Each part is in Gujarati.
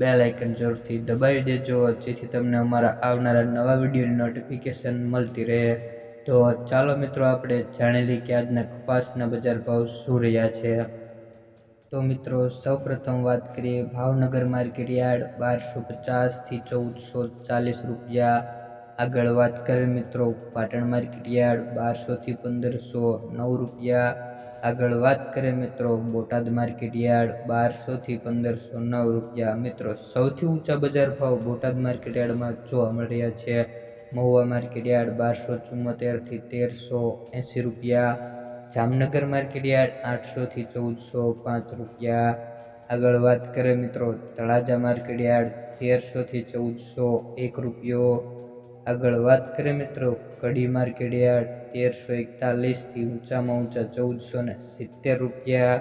બેલ આઇકન જરૂરથી દબાવી દેજો. જેથી તમને અમારા આવનારા નવા વિડીયોની નોટિફિકેશન મળતી રહે. તો ચાલો મિત્રો, આપણે જાણી લઈએ કે આજના કપાસના બજાર ભાવ શું રહ્યા છે. તો મિત્રો, સૌપ્રથમ વાત કરીએ ભાવનગર માર્કેટ યાર્ડ બારસો પચાસથી ચૌદસો ચાલીસ રૂપિયા. આગળ વાત કરીએ મિત્રો, પાટણ માર્કેટ યાર્ડ બારસોથી પંદરસો નવ રૂપિયા. આગળ વાત કરીએ મિત્રો, બોટાદ માર્કેટ યાર્ડ બારસોથી પંદરસો નવ રૂપિયા. મિત્રો, સૌથી ઊંચા બજાર ભાવ બોટાદ માર્કેટ યાર્ડમાં જોવા મળી રહ્યા છે. મહુવા માર્કેટ યાર્ડ બારસો ચુમ્મોતેરથી તેરસો એંસી રૂપિયા. જામનગર માર્કેટ યાર્ડ આઠસોથી ચૌદસો પાંચ રૂપિયા. આગળ વાત કરીએ મિત્રો, તળાજા માર્કેટ યાર્ડ તેરસોથી ચૌદસો એક રૂપિયો. આગળ વાત કરીએ મિત્રો, કડી માર્કેટ તેરસો એકતાલીસથી ઊંચામાં ઊંચા ચૌદસો ને સિત્તેર રૂપિયા.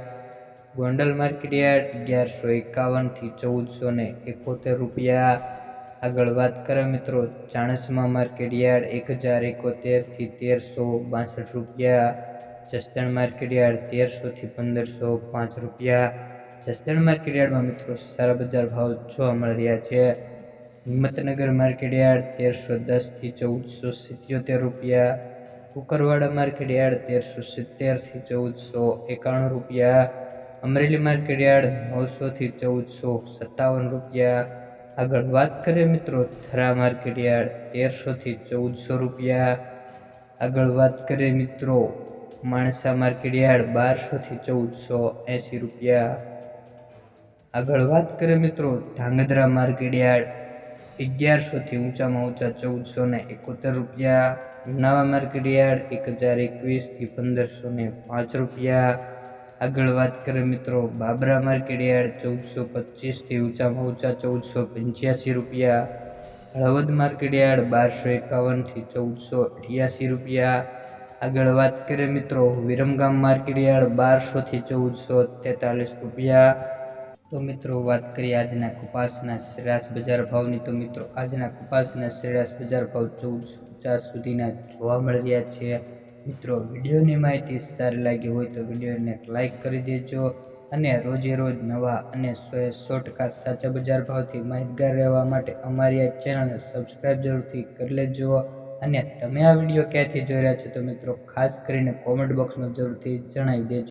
ગોંડલ માર્કેટ અગિયારસો એકાવનથી ચૌદસો ને એકોતેર રૂપિયા. આગળ વાત કરીએ મિત્રો, ચાણસમા માર્કેટ યાર્ડ એક હજાર એકોતેરથી તેરસો બાસઠ રૂપિયા. જસદણ માર્કેટ યાર્ડ તેરસોથી પંદરસો પાંચ રૂપિયા. જસદણ માર્કેટ યાર્ડમાં મિત્રો, સારા બજાર ભાવ જોવા મળી રહ્યા છે. હિંમતનગર માર્કેટ યાર્ડ તેરસો દસથી ચૌદસો સિત્યોતેર રૂપિયા. કુકરવાડા માર્કેટ યાર્ડ તેરસો સિત્તેરથી ચૌદસો એકાણું રૂપિયા. અમરેલી માર્કેટ યાર્ડ નવસોથી ચૌદસો સત્તાવન રૂપિયા. આગળ વાત કરીએ મિત્રો થરા માર્કેટ યાર્ડ તેરસોથી ચૌદસો રૂપિયા. આગળ વાત કરીએ મિત્રો માણસા માર્કેટ યાર્ડ બારસોથી ચૌદસો એંસી રૂપિયા. આગળ વાત કરીએ મિત્રો ધાંગધ્રા માર્કેટ યાર્ડ અગિયારસોથી ઊંચામાં ઊંચા ચૌદસો ને એકોતેર રૂપિયા, નવા માર્કેટ યાર્ડ એક હજાર એકવીસથી પંદરસો ને પાંચ રૂપિયા. આગળ વાત કરીએ મિત્રો, બાબરા માર્કેટ યાર્ડ ચૌદસો પચીસથી ઊંચામાં ઊંચા ચૌદસો પંચ્યાસી રૂપિયા. હળવદ માર્કેટ યાર્ડ બારસો એકાવનથી ચૌદસો અઠ્યાસી રૂપિયા. આગળ વાત કરીએ મિત્રો, વિરમગામ માર્કેટ યાર્ડ બારસોથી ચૌદસો તેતાલીસ રૂપિયા. તો મિત્રો, વાત કરીએ આજના કપાસના સરેરાશ બજાર ભાવની. તો મિત્રો, આજના કપાસના સરેરાશ બજાર ભાવ ચૌદ પચાસ સુધીના જોવા મળી રહ્યા છે. મિત્રો, વિડીયોની માહિતી સારી લાગી હોય તો વિડીયોને લાઇક કરી દેજો અને રોજે રોજ નવા અને સો સો ટકા સાચા બજાર ભાવથી માહિતગાર રહેવા માટે અમારી આ ચેનલને સબસ્ક્રાઈબ જરૂરથી કરી લેજો અને તમે આ વીડિયો ક્યાંથી જોઈ રહ્યા છો તો મિત્રો, ખાસ કરીને કોમેન્ટ બોક્સમાં જરૂરથી જણાવી દેજો.